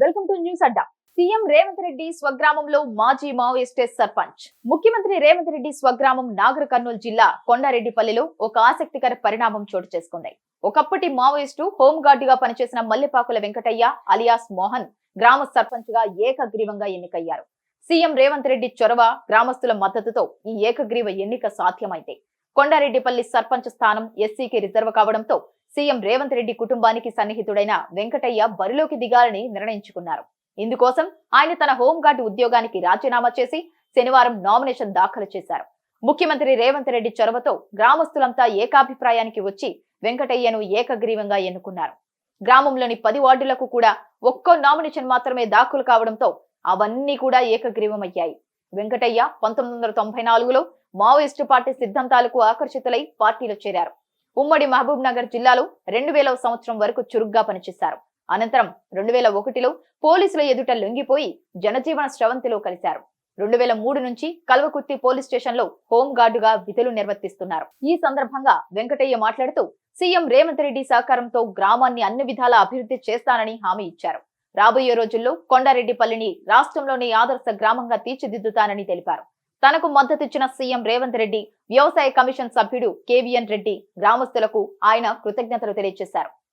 Welcome to news Adda. CM Revanth Reddy స్వగ్రామంలో మాజీ మావోయిస్టే సర్పంచ్. ముఖ్యమంత్రి రేవంత్ రెడ్డి స్వగ్రామం నాగర్ కర్నూలు జిల్లా కొండారెడ్డిపల్లిలో ఒక ఆసక్తికర పరిణామం చోటు చేసుకుంది. ఒకప్పటి మావోయిస్టు హోంగార్డ్గా పనిచేసిన మల్లెపాకుల వెంకటయ్య అలియాస్ మోహన్ గ్రామ సర్పంచ్గా ఏకగ్రీవంగా ఎన్నికయ్యారు. సీఎం రేవంత్ రెడ్డి చొరవ గ్రామస్తుల మద్దతుతో ఈ ఏకగ్రీవ ఎన్నిక సాధ్యమైంది. కొండారెడ్డిపల్లి సర్పంచ్ స్థానం ఎస్సీకి రిజర్వ్ కావడంతో సీఎం రేవంత్ రెడ్డి కుటుంబానికి సన్నిహితుడైన వెంకటయ్య బరిలోకి దిగాలని నిర్ణయించుకున్నారు. ఇందుకోసం ఆయన తన హోంగార్డ్ ఉద్యోగానికి రాజీనామా చేసి శనివారం నామినేషన్ దాఖలు చేశారు. ముఖ్యమంత్రి రేవంత్ రెడ్డి చొరవతో గ్రామస్తులంతా ఏకాభిప్రాయానికి వచ్చి వెంకటయ్యను ఏకగ్రీవంగా ఎన్నుకున్నారు. గ్రామంలోని పది వార్డులకు కూడా ఒక్కో నామినేషన్ మాత్రమే దాఖలు కావడంతో అవన్నీ కూడా ఏకగ్రీవమయ్యాయి. వెంకటయ్య పంతొమ్మిది వందల తొంభై నాలుగులో మావోయిస్టు పార్టీ సిద్ధాంతాలకు ఆకర్షితులై పార్టీలో చేరారు. ఉమ్మడి మహబూబ్ నగర్ జిల్లాలో రెండు వేల సంవత్సరం వరకు చురుగ్గా పనిచేశారు. అనంతరం రెండు వేల ఒకటిలో పోలీసుల ఎదుట లొంగిపోయి జనజీవన స్రవంతిలో కలిశారు. రెండు వేల మూడు నుంచి కల్వకుర్తి పోలీస్ స్టేషన్లో హోం గార్డుగా విధులు నిర్వర్తిస్తున్నారు. ఈ సందర్భంగా వెంకటయ్య మాట్లాడుతూ సీఎం రేవంత్ రెడ్డి సహకారంతో గ్రామాన్ని అన్ని విధాల అభివృద్ధి చేస్తానని హామీ ఇచ్చారు. రాబోయే రోజుల్లో కొండారెడ్డిపల్లిని రాష్ట్రంలోని ఆదర్శ గ్రామంగా తీర్చిదిద్దుతానని తెలిపారు. తనకు మద్దతిచ్చిన సీఎం రేవంత్ రెడ్డి వ్యవసాయ కమిషన్ సభ్యుడు కేవీఎన్ రెడ్డి గ్రామస్తులకు ఆయన కృతజ్ఞతలు తెలియజేశారు.